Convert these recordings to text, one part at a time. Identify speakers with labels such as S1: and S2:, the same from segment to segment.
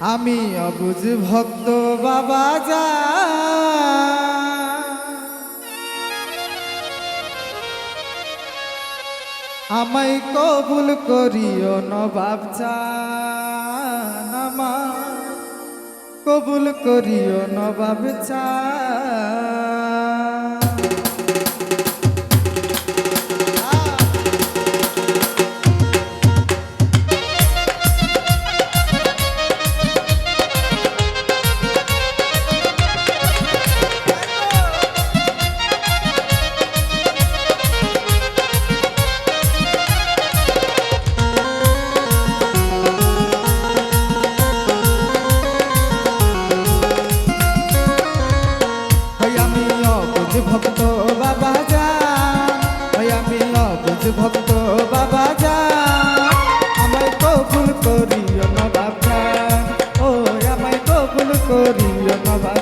S1: আমি অবুজ ভক্ত বাবা যা। আমাই কবুল করিও নবাব আমায় কবুল করিও নবাব চান বাবা যা আমি অবুঝ ভক্ত বাবা যা। আমায় কবুল করিও না বাবা। ও আমায় কবুল করিও নবাব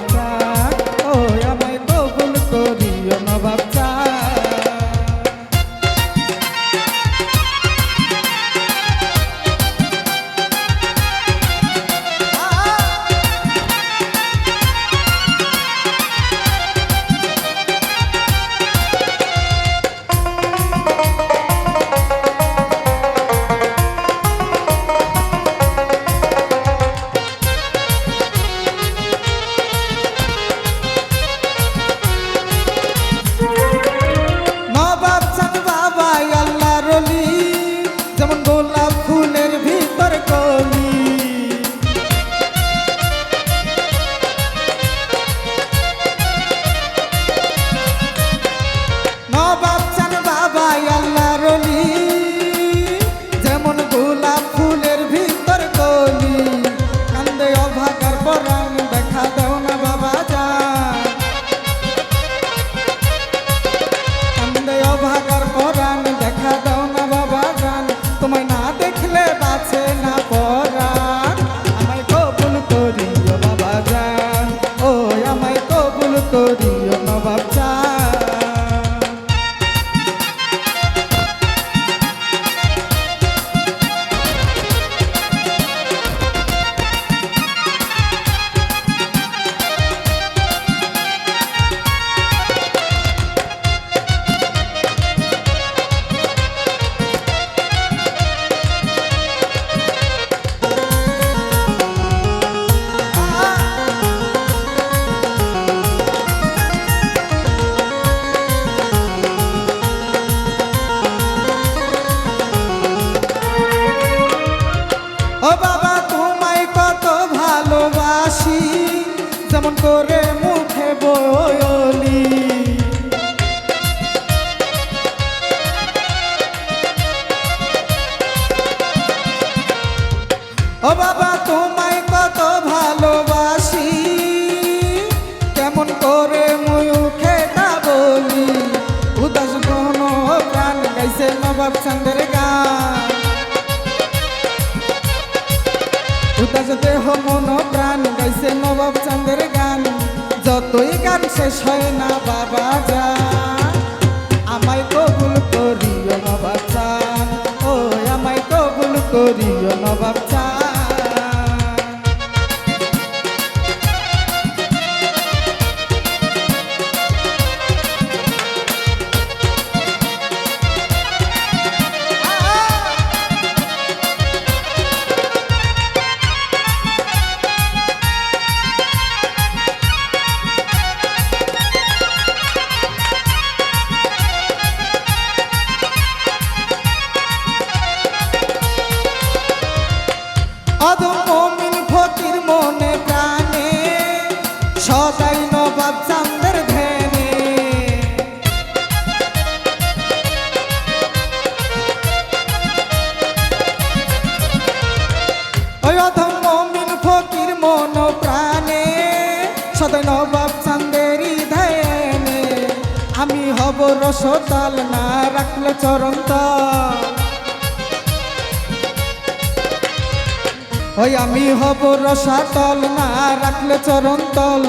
S1: ও বাবা, তোমায় কত ভালোবাসি, যেমন করে মুখে বলি ও বাবা, তোমায় কত ভালোবাসি, কেমন করে মুখে তা বলি। উদাস গহন প্রাণ গাইছে নবাব চন্দ্রের গান। উদাস দেহ মন প্রাণ, গাইছে নবাব চাঁদের গান। যতই গান শেষ হয় না, বাবা যা আমায় কবুল করিও নবাব চান ও আমায় কবুল করিও নবাব চান অদম মমিন ফকির মনে প্রাণে, সদাই নবাব চান্দের ধ্যানে। ওই অধম মমিন ফকির মন প্রাণে, সদাই নবাব চান্দেরই ধ্যানে। আমি হব রসতাল, না রাখলে চরণ ওই আমি হব রসাতল, না রাখলে চরণ তল।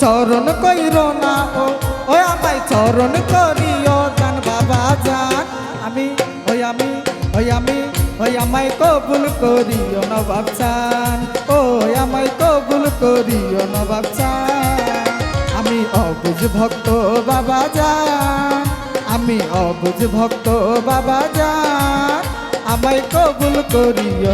S1: চরণ কইর না ও, ওই আমায় চরণ করিও জান বাবা জান। আমি, ওই আমি ওই আমি, ওই আমায় কবুল করিও নবাব চান ও করিও নবাব চান আমি অবুজ ভক্ত বাবা যান আমি অবুজ ভক্ত বাবা যান আমায় কবুল করিও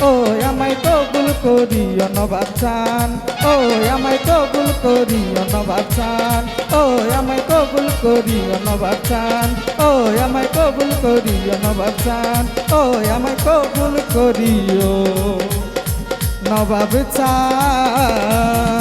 S1: ও আমায় কবুল করিও নবাব চান ও আমায় কবুল করিও নবাব চান ও আমায় কবুল করিও নবাব চান ও আমায় কবুল করিও নবাব চান ও আমায় কবুল করিও নবাব চান